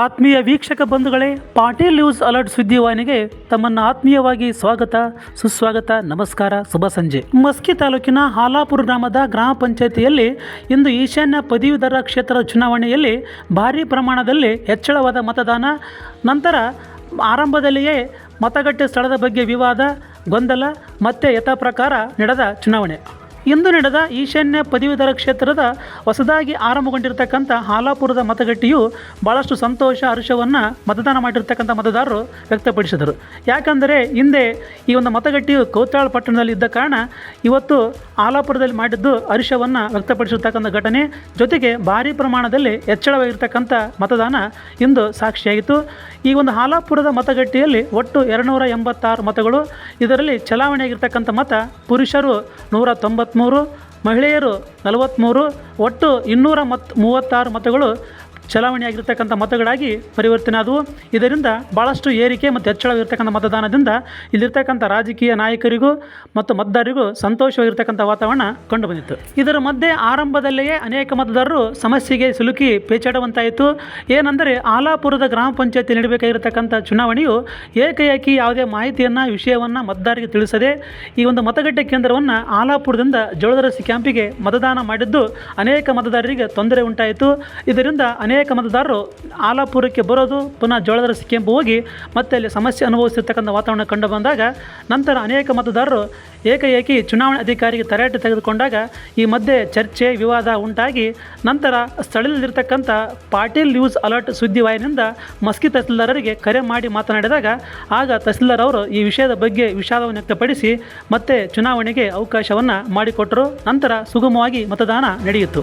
ಆತ್ಮೀಯ ವೀಕ್ಷಕ ಬಂಧುಗಳೇ, ಪಾಟೀಲ್ ನ್ಯೂಸ್ ಅಲರ್ಟ್ ಸುದ್ದಿವಾಹಿನಿಗೆ ತಮ್ಮನ್ನು ಆತ್ಮೀಯವಾಗಿ ಸ್ವಾಗತ, ಸುಸ್ವಾಗತ, ನಮಸ್ಕಾರ, ಶುಭ ಸಂಜೆ. ಮಸ್ಕಿ ತಾಲೂಕಿನ ಹಾಲಾಪುರ ಗ್ರಾಮದ ಗ್ರಾಮ ಪಂಚಾಯಿತಿಯಲ್ಲಿ ಇಂದು ಈಶಾನ್ಯ ಪದವೀಧರ ಕ್ಷೇತ್ರದ ಚುನಾವಣೆಯಲ್ಲಿ ಭಾರೀ ಪ್ರಮಾಣದಲ್ಲಿ ಹೆಚ್ಚಳವಾದ ಮತದಾನ, ನಂತರ ಆರಂಭದಲ್ಲಿಯೇ ಮತಗಟ್ಟೆ ಸ್ಥಳದ ಬಗ್ಗೆ ವಿವಾದ, ಗೊಂದಲ ಮತ್ತೆ ಯಥಾ ಪ್ರಕಾರ ನಡೆದ ಚುನಾವಣೆ. ಇಂದು ನಡೆದ ಈಶಾನ್ಯ ಪದವೀಧರ ಕ್ಷೇತ್ರದ ಹೊಸದಾಗಿ ಆರಂಭಗೊಂಡಿರತಕ್ಕಂಥ ಹಾಲಾಪುರದ ಮತಗಟ್ಟೆಯು ಭಾಳಷ್ಟು ಸಂತೋಷ, ಹರ್ಷವನ್ನು ಮತದಾನ ಮಾಡಿರ್ತಕ್ಕಂಥ ಮತದಾರರು ವ್ಯಕ್ತಪಡಿಸಿದರು. ಯಾಕಂದರೆ ಹಿಂದೆ ಈ ಒಂದು ಮತಗಟ್ಟೆಯು ಕೌತಾಳ ಪಟ್ಟಣದಲ್ಲಿ ಇದ್ದ ಕಾರಣ ಇವತ್ತು ಹಾಲಾಪುರದಲ್ಲಿ ಮಾಡಿದ್ದು ಹರ್ಷವನ್ನು ವ್ಯಕ್ತಪಡಿಸಿರ್ತಕ್ಕಂಥ ಘಟನೆ, ಜೊತೆಗೆ ಭಾರಿ ಪ್ರಮಾಣದಲ್ಲಿ ಹೆಚ್ಚಳವಾಗಿರ್ತಕ್ಕಂಥ ಮತದಾನ ಇಂದು ಸಾಕ್ಷಿಯಾಯಿತು. ಈ ಒಂದು ಹಾಲಾಪುರದ ಮತಗಟ್ಟೆಯಲ್ಲಿ ಒಟ್ಟು ಎರಡುನೂರ ಎಂಬತ್ತಾರು ಮತಗಳು. ಇದರಲ್ಲಿ ಚಲಾವಣೆಯಾಗಿರ್ತಕ್ಕಂಥ ಮತ ಪುರುಷರು ನೂರ ತೊಂಬತ್ತ್ಮೂರು ಮಹಿಳೆಯರು ನಲವತ್ತ್ಮೂರು ಒಟ್ಟು ಇನ್ನೂರ ಮತ್ ಮೂವತ್ತಾರು ಮತಗಳು ಚಲಾವಣೆಯಾಗಿರ್ತಕ್ಕಂಥ ಮತಗಳಾಗಿ ಪರಿವರ್ತನೆ ಆದವು ಇದರಿಂದ ಭಾಳಷ್ಟು ಏರಿಕೆ ಮತ್ತು ಹೆಚ್ಚಳವಾಗಿರ್ತಕ್ಕಂಥ ಮತದಾನದಿಂದ ಇಲ್ಲಿರ್ತಕ್ಕಂಥ ರಾಜಕೀಯ ನಾಯಕರಿಗೂ ಮತ್ತು ಮತದಾರರಿಗೂ ಸಂತೋಷವಾಗಿರ್ತಕ್ಕಂಥ ವಾತಾವರಣ ಕಂಡುಬಂದಿತ್ತು. ಇದರ ಮಧ್ಯೆ ಆರಂಭದಲ್ಲಿಯೇ ಅನೇಕ ಮತದಾರರು ಸಮಸ್ಯೆಗೆ ಸಿಲುಕಿ ಪೇಚಾಡುವಂತಾಯಿತು. ಏನೆಂದರೆ ಆಲಾಪುರದ ಗ್ರಾಮ ಪಂಚಾಯತಿ ನಡೀಬೇಕಾಗಿರ್ತಕ್ಕಂಥ ಚುನಾವಣೆಯು ಏಕಾಏಕಿ ಯಾವುದೇ ಮಾಹಿತಿಯನ್ನು, ವಿಷಯವನ್ನು ಮತದಾರರಿಗೆ ತಿಳಿಸದೆ ಈ ಒಂದು ಮತಗಟ್ಟೆ ಕೇಂದ್ರವನ್ನು ಆಲಾಪುರದಿಂದ ಜೋಳದರಸಿ ಕ್ಯಾಂಪಿಗೆ ಮತದಾನ ಮಾಡಿದ್ದು ಅನೇಕ ಮತದಾರರಿಗೆ ತೊಂದರೆ ಉಂಟಾಯಿತು. ಇದರಿಂದ ಅನೇಕ ಮತದಾರರು ಆಲಾಪುರಕ್ಕೆ ಬರೋದು, ಪುನಃ ಜೋಳದರಸಿ ಕೆಂಪು ಹೋಗಿ ಮತ್ತೆ ಅಲ್ಲಿ ಸಮಸ್ಯೆ ಅನುಭವಿಸಿರ್ತಕ್ಕಂಥ ವಾತಾವರಣ ಕಂಡು ಬಂದಾಗ ನಂತರ ಅನೇಕ ಮತದಾರರು ಏಕಏಕಿ ಚುನಾವಣಾ ಅಧಿಕಾರಿಗೆ ತರಾಟೆ ತೆಗೆದುಕೊಂಡಾಗ ಈ ಮಧ್ಯೆ ಚರ್ಚೆ, ವಿವಾದ ಉಂಟಾಗಿ ನಂತರ ಸ್ಥಳದಲ್ಲಿರ್ತಕ್ಕಂಥ ಪಾಟೀಲ್ ನ್ಯೂಸ್ ಅಲರ್ಟ್ ಸುದ್ದಿವಾಹಿನಿಂದ ಮಸ್ಕಿ ತಹಸೀಲ್ದಾರರಿಗೆ ಕರೆ ಮಾಡಿ ಮಾತನಾಡಿದಾಗ ಆಗ ತಹಸೀಲ್ದಾರ್ ಅವರು ಈ ವಿಷಯದ ಬಗ್ಗೆ ವಿಷಾದವನ್ನು ವ್ಯಕ್ತಪಡಿಸಿ ಮತ್ತೆ ಚುನಾವಣೆಗೆ ಅವಕಾಶವನ್ನು ಮಾಡಿಕೊಟ್ಟರು. ನಂತರ ಸುಗಮವಾಗಿ ಮತದಾನ ನಡೆಯಿತು.